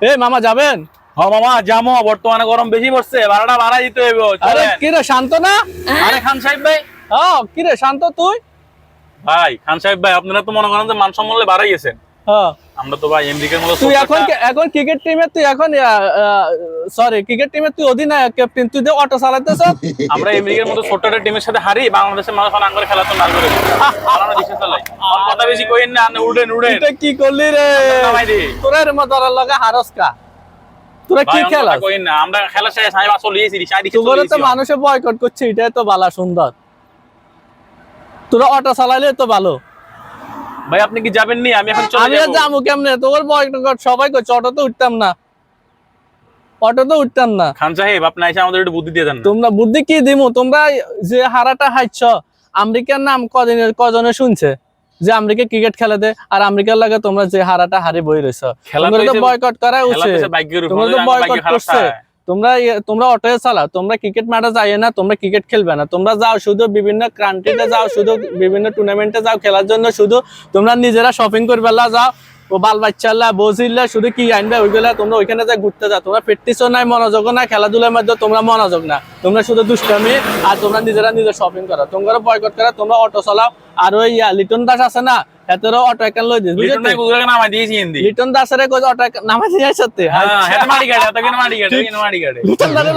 এই মামা যাবেন? হ মামা জামো বর্তমানে গরম বেশি পড়ছে ভাড়াটা ভাড়া দিতে হইব আরে। কি রে শান্ত না? আরে খান সাহেব ভাই। ও কি রে শান্ত তুই? ভাই খান সাহেব ভাই আপনারা তো মনে করেন যে মান সম্মানলে বাড়াই গেছেন। আমরা তো ভাই আমেরিকার মতো তুই এখন এখন ক্রিকেট টিমে তুই এখন সরি ক্রিকেট টিমে তুই অধিনায়ক ক্যাপ্টেন তুই যে অটো চালাতেছ আমরা আমেরিকার মতো ছোট্ট একটা টিমের সাথে হারি বাংলাদেশের মানুষ অনাঙ্গ করে খেলা তো না করে আমরা দেশে চালাই। কথা বেশি কইেন না উড়েন উড়েন। এটা কি করলি রে। তোরা এর মতো ওর লগে হারস কা? তোরা কি খেলা কইেন না আমরা খেলা শেষ আমি আসলে লিয়েছি দিকে তোরা তো মানুষে বয়কট করছে এটাই তো বালা সুন্দর। তোরা অটো চালাইলে তো ভালো। ভাই আপনি কি যাবেন নি আমি এখন চলে যাব। আমি যাব কেমনে? তোর বয়কট সবাই করছে অটো তো উঠতাম না। অটো তো উঠতাম না। খান সাহেব আপনি এসে আমাদের একটু বুদ্ধি দিয়ে দেন তোমরা বুদ্ধি কি দিমু? তোমরা যে হারাটা হাইছ আমেরিকার নাম কদিনের কজনে শুনছে? যে আমেরিকা ক্রিকেট খেলে দে আর আমেরিকার লাগে তোমরা যে হারাটা হারি বই খেলা তোমরা তো বয়কট করা উচিত। তোমরা তো বয়কট করছে। তোমরা ইয়ে- তোমরা অটোয়ে চালা, তোমরা ক্রিকেট মাঠে যাই না, তোমরা ক্রিকেট খেলবে না। তোমরা যাও শুধু বিভিন্ন কান্ট্রিতে যাও, শুধু বিভিন্ন টুর্নামেন্টে যাও, খেলার জন্য শুধু তোমরা নিজেরা শপিং করবে যাও। ও বাল বাচ্চাল্লা বসিল্লা শুধু কি আনবে ওইগুলা তোমরা ওইখানে যা ঘুরতে যাও। তোমরা প্র্যাকটিসও নাই মনোযোগ না খেলাধুলার মধ্যে তোমরা মনোযোগ না তোমরা শুধু দুষ্টামি আর তোমরা নিজেরা নিজের শপিং করো। তোমরা বয়কট করো, তোমরা অটো চালাও আর ওই লিটন দাস আছে না এতেরও অটো একান লই দিস লিটন গুজরাকে নামাই দিয়েছি হিন্দি। লিটন দাসের কই অটো নামাই দিয়ে সাথে হ্যাঁ হেতে কাটে এত কেন মাটি কাটে কেন মাটি কাটে। লিটন দাসের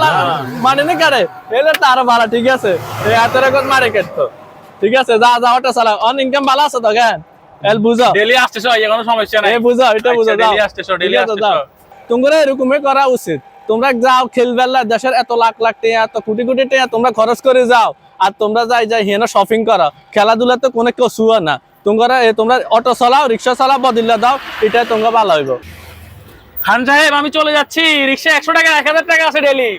মানে না কারে? এলে তার ভালো ঠিক আছে। এই মারে কাটতো। ঠিক আছে যা যা অটো চালাও অন ইনকাম ভালো আছে তো কেন? এল বুঝো। ডেলি আসতেছ এই কোনো সমস্যা নাই। এই বুঝো এটা বুঝো daily আসতেছো, ঠিক আসতেছো। তোমরা এরকমই করা উচিত। তোমরা যাও খেলবেলা দেশের এত লাখ লাখ টাকা এত কোটি কোটি টাকা তোমরা খরচ করে যাও। আর তোমরা যাই যাই হেন শপিং করো। খেলাধুলা তো কোনো কেউ শুয়া না। তোমরা তোমরা অটো চালাও রিক্সা চালাও বদিল্লা দাও, এটাই তোমরা ভালো হইব। খান সাহেব, আমি চলে যাচ্ছি। রিক্সা একশো টাকা, এক হাজার টাকা আছে ডেলি